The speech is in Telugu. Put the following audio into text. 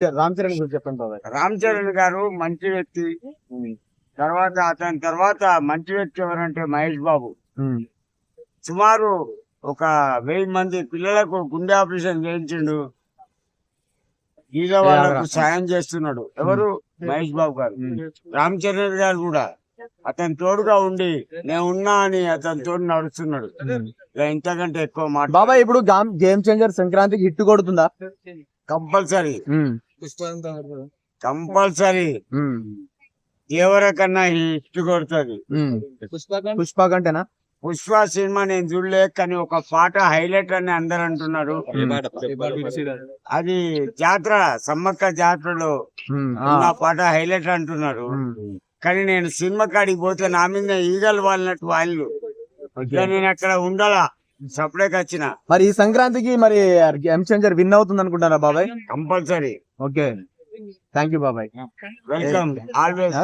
రామ్ చరణ్ గురించి చెప్పండి రామ్ చరణ్ గారు మంచి వ్యక్తి. తర్వాత అతని తర్వాత మంచి వ్యక్తి ఎవరంటే మహేష్ బాబు. సుమారు ఒక వెయ్యి మంది పిల్లలకు గుండె ఆపరేషన్ చేయించిండు. ఈగ వాళ్ళకు సాయం చేస్తున్నాడు. ఎవరు? మహేష్ బాబు గారు. రామ్ చరణ్ గారు కూడా. అతని తోడుగా ఉండి నేను ఉన్నా అని అతని తోడు నడుస్తున్నాడు. ఇక ఇంతకంటే ఎక్కువ మాట. బాబాయ్ ఇప్పుడు గేమ్ చేంజర్ సంక్రాంతికి హిట్ కొడుతుందా? కంపల్సరీ. కంపల్సరీ. ఎవరికన్నా హిట్ కొడుతుంది. పుష్ప కంటేనా? పుష్ప సినిమా నేను చూడలే కానీ ఒక పాట హైలైట్ అని అందరు అంటున్నారు. అది జాతర సమ్మక్క జాతరలో ఉన్న పాట హైలైట్ అంటున్నారు. కానీ నేను సినిమా కాడికి పోతే నా మీద ఈగలు వాళ్ళనట్టు వాళ్ళు. నేను అక్కడ ఉండాలా? సపరేట్ వచ్చిన. మరి ఈ సంక్రాంతికి మరి గేమ్ చేంజర్ విన్ అవుతుంది అనుకుంటారా బాబాయ్? Compulsory. ఓకే థ్యాంక్ యూ బాబాయ్ వెల్కమ్ ఆల్వేస్